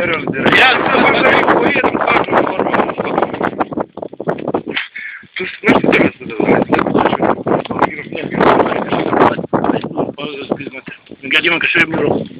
Я це вважаю воєнним кажу форму. Тут знаєш, що тебе задавається? Я не що я не не знаю.